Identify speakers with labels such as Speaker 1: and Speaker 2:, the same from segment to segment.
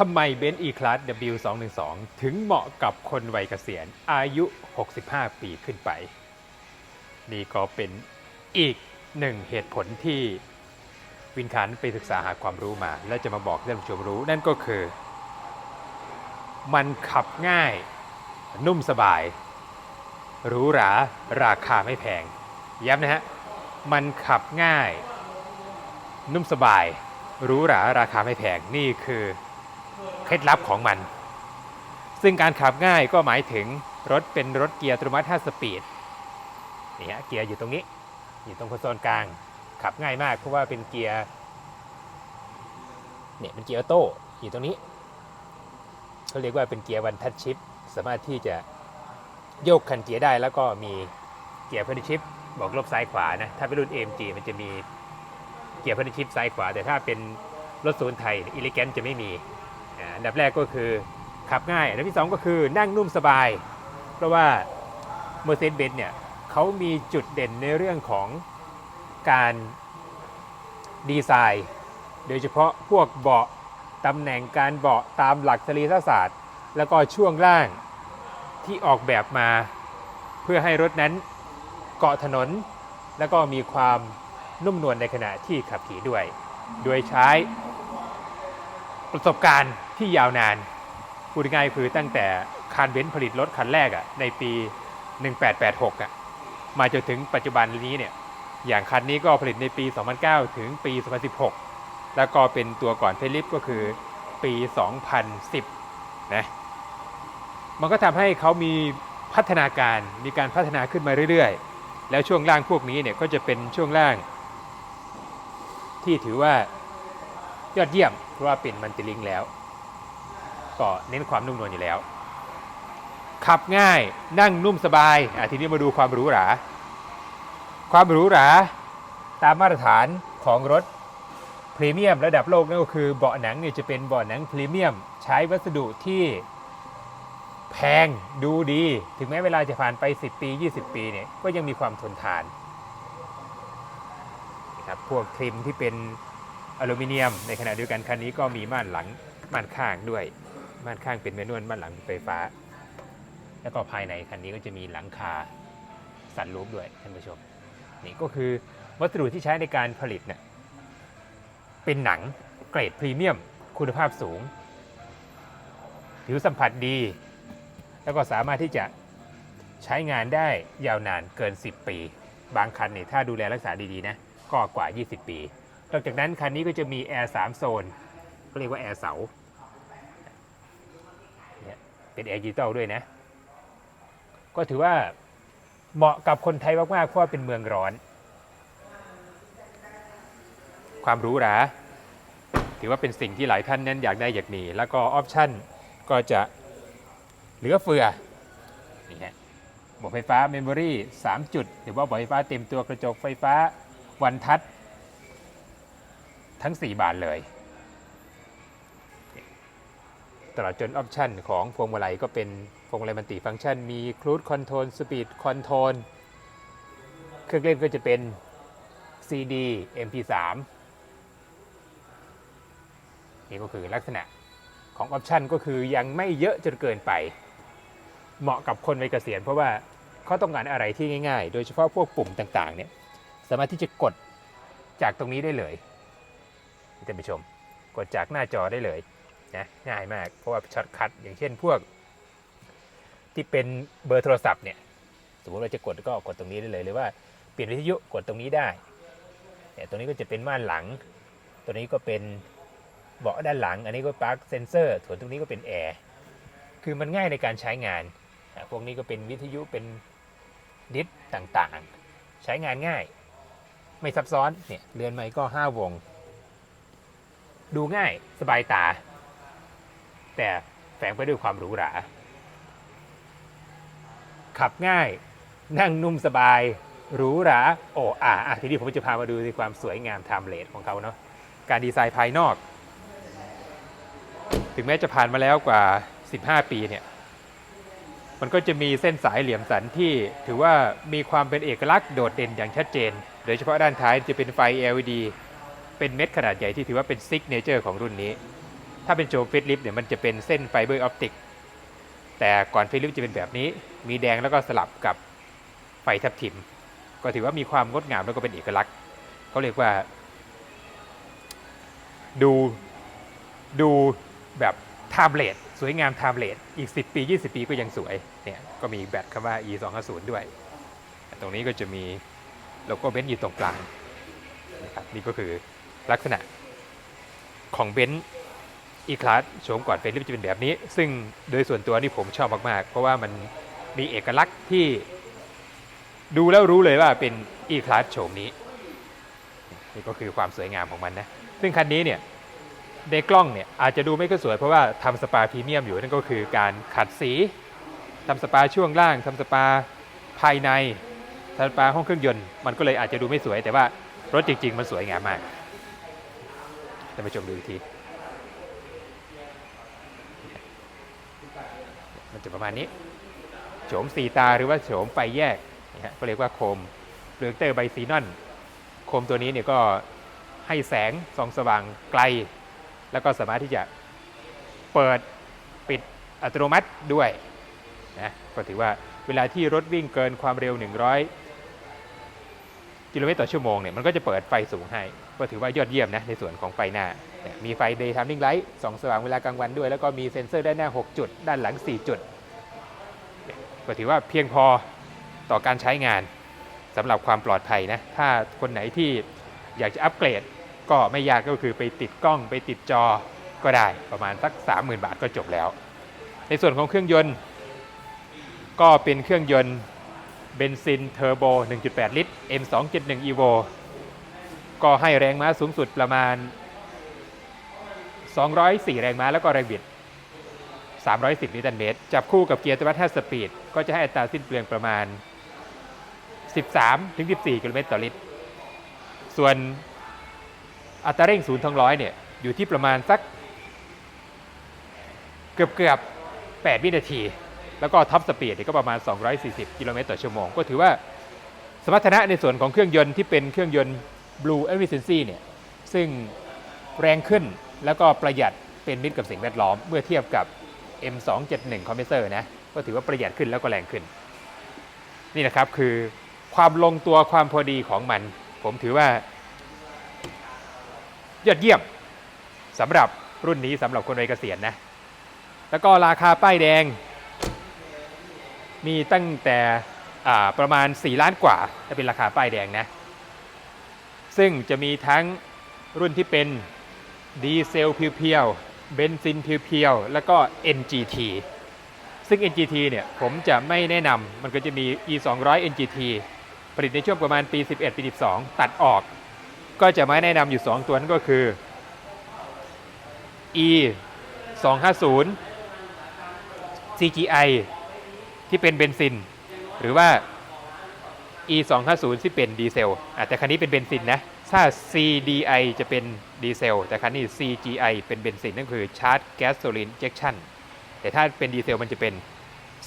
Speaker 1: ทำไมเบนซ์ E-Class W212 ถึงเหมาะกับคนวัยเกษียณอายุ 65 ปีขึ้นไป นี่ก็เป็นอีกหนึ่งเหตุผลที่วินคันไปศึกษาหาความรู้มา และจะมาบอกให้ท่านผู้ชมรู้ นั่นก็คือ มันขับง่าย นุ่มสบายหรูหราราคาไม่แพง ย้ำนะฮะ มันขับง่าย นุ่มสบายหรูหราราคาไม่แพง นี่คือ เคล็ดลับของมัน ซึ่งการขับง่ายก็หมายถึงรถเป็นรถเกียร์อัตโนมัติ5สปีดนี่ฮะเกียร์อยู่ตรงนี้ อยู่ตรงคอนโซลกลาง ขับง่ายมากเพราะว่าเป็นเกียร์เนี่ยเป็นเกียร์ออโต้อยู่ตรงนี้เขาเรียกว่าเป็นเกียร์วันทัชชิปสามารถที่จะโยกคันเกียร์ได้แล้วก็มีเกียร์พันชิปบอกลบซ้ายขวานะถ้าเป็นรุ่น AMG มันจะมีเกียร์พันชิปซ้ายขวา แต่ถ้าเป็นรถศูนย์ไทยอิเลแกนจะไม่มี อันดับแรกก็คือขับง่ายอันดับที่สองก็คือนั่งนุ่มสบาย เพราะว่า Mercedes-Benz เนี่ยเขามีจุดเด่นในเรื่องของการดีไซน์ โดยเฉพาะพวกเบาะตำแหน่งการเบาะตามหลักสรีรศาสตร์ แล้วก็ช่วงล่างที่ออกแบบมา เพื่อให้รถนั้นเกาะถนน แล้วก็มีความนุ่มนวลในขณะที่ขับขี่ด้วย โดยใช้ประสบการณ์ ที่ยาวนานพูดง่ายคือตั้งแต่คานเบนซ์ผลิตรถคันแรกอะในปี 1886อะมาจนถึงปัจจุบันนี้เนี่ยอย่างคันนี้ก็ผลิตในปี 2009 ถึงปี 2016 แล้วก็เป็นตัวก่อนเฟลิปก็คือปี 2010 นะ มันก็ทำให้เขามีพัฒนาการ มีการพัฒนาขึ้นมาเรื่อยๆ แล้วช่วงล่างพวกนี้เนี่ยก็จะเป็นช่วงล่าง ที่ถือว่ายอดเยี่ยม เพราะว่าเป็นมันติลิงแล้ว ก็เน้นความนุ่มนวลอยู่แล้ว ขับง่ายนั่งนุ่มสบายอะทีนี้มาดูความหรูหรา ความหรูหราตามมาตรฐานของรถพรีเมียมระดับโลกนั่นก็คือเบาะหนังเนี่ยจะเป็นเบาะหนังพรีเมียมใช้วัสดุที่แพงดูดี ถึงแม้เวลาจะผ่านไป 10 ปี 20 ปีเนี่ยก็ยังมีความทนทานนะครับพวกทริมที่เป็นอลูมิเนียม ในขณะเดียวกันคันนี้ก็มีม่านหลังม่านข้างด้วย ม่านข้างเป็นแมนนวลม่านหลังเป็นไฟฟ้า แล้วก็ภายในคันนี้ก็จะมีหลังคาสันลูปด้วยท่านผู้ชมนี่ก็คือวัสดุที่ใช้ในการผลิตเนี่ยเป็นหนังเกรดพรีเมียม คุณภาพสูง ผิวสัมผัสดี แล้วก็สามารถที่จะใช้งานได้ยาวนานเกิน 10 ปี บางคันเนี่ยถ้าดูแลรักษาดีๆนะก็กว่า 20 ปีนอกจากนั้นคันนี้ก็จะมีแอร์3โซนก็เรียกว่าแอร์เสา เป็นแอร์ดิจิตอลด้วยนะ ก็ถือว่าเหมาะกับคนไทยมากๆเพราะว่าเป็นเมืองร้อน ความรูหราถือว่าเป็นสิ่งที่หลายท่านนั้นอยากได้อยากมี แล้วก็ออปชั่นก็จะเหลือเฟือนี่ฮะบอกไฟฟ้าเมมโมรี่3จุด หรือว่าบอกไฟฟ้าเต็มตัวกระจกไฟฟ้าวันทัชทั้ง 4 บานเลย ตลอดจนออปชันของพวงมาลัยก็เป็นพวงมาลัยมันติฟังก์ชัน มีค u ู e คอนโทรลสปีดคอนโทรลเครื่องเล่นก็จะเป็น CD MP3 นี่ก็คือลักษณะของออปชันก็คือยังไม่เยอะจนเกินไป เหมาะกับคนวัยเกษียณเพราะว่าเขาต้องการอะไรที่ง่าย ๆ โดยเฉพาะพวกปุ่มต่างๆเนี่ยสามารถที่จะกดจากตรงนี้ได้เลยท่านผู้ชม กดจากหน้าจอได้เลย นะง่ายมาก เพราะว่าช็อตคัทอย่างเช่นพวก ที่เป็นเบอร์โทรศัพท์เนี่ยสมมติเราจะกดก็กดตรงนี้ได้เลยหรือว่าเปลี่ยนวิทยุกดตรงนี้ได้เนี่ยตรงนี้ก็จะเป็นม่านหลัง ตัวนี้ก็เป็นเบาะด้านหลัง อันนี้ก็ปลั๊กเซนเซอร์ส่วนตรงนี้ก็เป็นแอร์คือมันง่ายในการใช้งานพวกนี้ก็เป็นวิทยุเป็นดิสต่างๆ ใช้งานง่าย ไม่ซับซ้อนเนี่ยเรือนไม้ก็ 5 วง ดูง่ายสบายตา แต่แฝงไปด้วยความหรูหรา ขับง่ายนั่งนุ่มสบายหรูหราโอ้อ่าทีนี้ผมจะพามาดูในความสวยงามไทม์เลสของเขาเนาะการดีไซน์ภายนอก ถึงแม้จะผ่านมาแล้วกว่า 15 ปีเนี่ย มันก็จะมีเส้นสายเหลี่ยมสันที่ถือว่ามีความเป็นเอกลักษณ์โดดเด่นอย่างชัดเจน โดยเฉพาะด้านท้ายจะเป็นไฟ LED เป็นเม็ดขนาดใหญ่ที่ถือว่าเป็นซิกเนเจอร์ของรุ่นนี้ ถ้าเป็นโชว์เฟสลิฟเนี่ยมันจะเป็นเส้นไฟเบอร์ออปติกแต่ก่อนเฟสลิฟจะเป็นแบบนี้ มีแดงแล้วก็สลับกับไฟทับทิม ก็ถือว่ามีความงดงามแล้วก็เป็นเอกลักษณ์เขาเรียกว่า ดูดูแบบไทม์เลสสวยงามไทม์เลสอีก 10 ปี 20 ปีก็ยังสวยเนี่ยก็มีแบตคำว่า e 2 5 0ด้วย ตรงนี้ก็จะมีโลโก้เบนซ์อยู่ตรงกลางนะครับนี่ก็คือลักษณะของเบนซ์ อีคลาสโฉมก่อนเฟรลิปจะเป็นแบบนี้ ซึ่งโดยส่วนตัวนี่ผมชอบมาก ๆ เพราะว่ามันมีเอกลักษณ์ที่ดูแล้วรู้เลยว่าเป็นอีคลาสโฉมนี้ นี่ก็คือความสวยงามของมันนะ ซึ่งคันนี้เนี่ยในกล้องเนี่ยอาจจะดูไม่ค่อยสวยเพราะว่าทำสปาพรีเมียมอยู่นั่นก็คือการขัดสีทำสปาช่วงล่างทำสปาภายในทำสปาห้องเครื่องยนต์ มันก็เลยอาจจะดูไม่สวย แต่ว่ารถจริง ๆ มันสวยงามมากท่านผู้ชมดูอีกที มัน จะประมาณนี้โฉมสีตาหรือว่าโฉมไฟแยกนะฮะก็เรียกว่าโคมเปลือกเตอร์ไบซีนอน โคมตัวนี้เนี่ยก็ให้แสงส่องสว่างไกล แล้วก็สามารถที่จะเปิดปิดอัตโนมัติด้วยนะก็ถือว่าเวลาที่รถวิ่งเกินความเร็ว 100 กิโลเมตรต่อชั่วโมงเนี่ยมันก็จะเปิดไฟสูงให้ ก็ถือว่ายอดเยี่ยมนะในส่วนของไฟหน้า มีไฟ day timing light ส่องสว่างเวลากลางวันด้วย แล้วก็มีเซ็นเซอร์ด้านหน้า 6 จุด ด้านหลัง 4 จุด ก็ถือว่าเพียงพอต่อการใช้งานสำหรับความปลอดภัยนะ ถ้าคนไหนที่อยากจะอัปเกรดก็ไม่ยากก็คือไปติดกล้องไปติดจอก็ได้ประมาณสัก 30,000 บาทก็จบแล้ว ในส่วนของเครื่องยนต์ ก็เป็นเครื่องยนต์เบนซินเทอร์โบ 1.8 ลิตร M271 Evo ก็ให้แรงม้าสูงสุดประมาณ 204 แรงม้าแล้วก็แรงบิด 310 นิวตันเมตร จับคู่กับเกียร์อัตโนมัติ5สปีด ก็จะให้อัตราสิ้นเปลืองประมาณ 13-14 กิโลเมตรต่อลิตร ส่วนอัตราเร่งศูนย์ทองร้อยเนี่ยอยู่ที่ประมาณสักเกือบเกือบ8 วินาที แล้วก็ท็อปสปีดก็ประมาณ 240 กิโลเมตรต่อชั่วโมง ก็ถือว่าสมรรถนะในส่วนของเครื่องยนต์ที่เป็นเครื่องยนต์ Blue Efficiency เนี่ย ซึ่งแรงขึ้นแล้วก็ประหยัดเป็นมิตรกับสิ่งแวดล้อมเมื่อเทียบกับ M271 Compressor นะก็ถือว่าประหยัดขึ้นแล้วก็แรงขึ้น นี่นะครับคือความลงตัวความพอดีของมัน ผมถือว่า ยอดเยี่ยมสำหรับรุ่นนี้สำหรับคนวัยเกษียณนะ แล้วก็ราคาป้ายแดง มีตั้งแต่ประมาณ 4 ล้านกว่าถ้าเป็นราคาป้ายแดงนะ ซึ่งจะมีทั้งรุ่นที่เป็นดีเซลเพียวๆ เบนซินเพียวๆแล้วก็ NGT ซึ่ง NGT เนี่ยผมจะไม่แนะนำมันก็จะมี E 2 0 0 NGT ผลิตในช่วงประมาณปี 11 ปี 12 ตัดออก ก็จะไม่แนะนำอยู่ 2 ตัวนั่นก็คือ E 250 CGI ที่เป็นเบนซิน หรือว่า E 250ที่เป็นดีเซลแต่คันนี้เป็นเบนซินนะ ถ้า CDI จะเป็นดีเซล แต่คันนี้ CGI เป็นเบนซินนั่นคือชาร์จแก๊สโซลินเจคชั่นแต่ถ้าเป็นดีเซลมันจะเป็น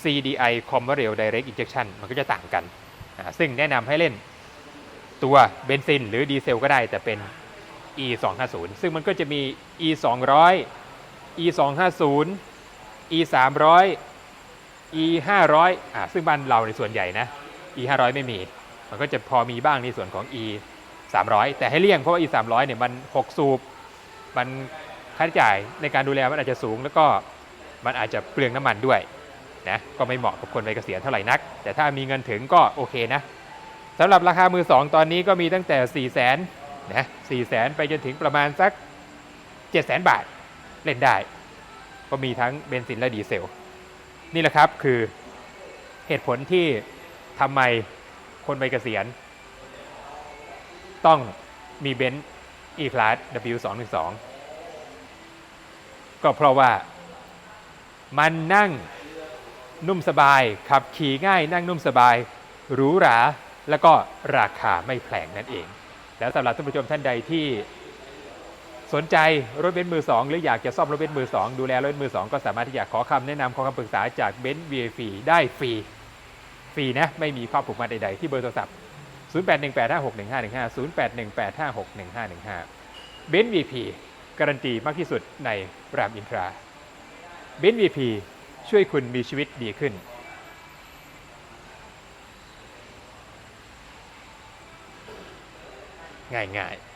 Speaker 1: CDI Commerial Direct Injection มันก็จะต่างกัน ซึ่งแนะนำให้เล่นตัวเบนซินหรือดีเซลก็ได้แต่เป็น E 250ซึ่งมันก็จะมี E 200 E 250 E 300 E 500อ่าซึ่งบ้านเราในส่วนใหญ่นะ E 500ไม่มี มันก็จะพอมีบ้างในส่วนของ E 300 แต่ให้เลี่ยงเพราะว่า E 300เนี่ยมัน 6 สูบ มันค่าใช้จ่ายในการดูแลมันอาจจะสูง แล้วก็มันอาจจะเปลืองน้ำมันด้วยนะก็ไม่เหมาะกับคนวัยเกษียณเท่าไหร่นัก แต่ถ้ามีเงินถึงก็โอเคนะสำหรับราคามือ2ตอนนี้ก็มีตั้งแต่ 4 0 0 0 0นนะ4 0 0 0 0ไปจนถึงประมาณสัก 7 0 0 0 0 บาทเล่นได้ ก็มีทั้งเบนซินและดีเซล นี่แหละครับคือเหตุผลที่ทำไมคนวัยเกษียณ ต้องมีเบนซ์ E-Class W212 ก็เพราะว่ามันนั่งนุ่มสบาย ขับขี่ง่ายนั่งนุ่มสบาย หรูหรา แล้วก็ราคาไม่แพงนั่นเอง แล้วสำหรับท่านผู้ชมท่านใดที่สนใจรถเบนซ์มือสองหรืออยากจะซ่อมรถเบนซ์มือสองดูแลรถเบนซ์มือสองก็สามารถที่จะขอคำแนะนำขอคำปรึกษาจากเบนซ์ VAF ได้ฟรี ฟรีนะ ไม่มีข้อผูกมัดใดๆ ที่เบอร์โทรศัพท์ 0818561515 0818561515 เบนซ์ VP การันตีมากที่สุดในรามอินทราเบนวีพีช่วยคุณมีชีวิตดีขึ้นง่ายๆ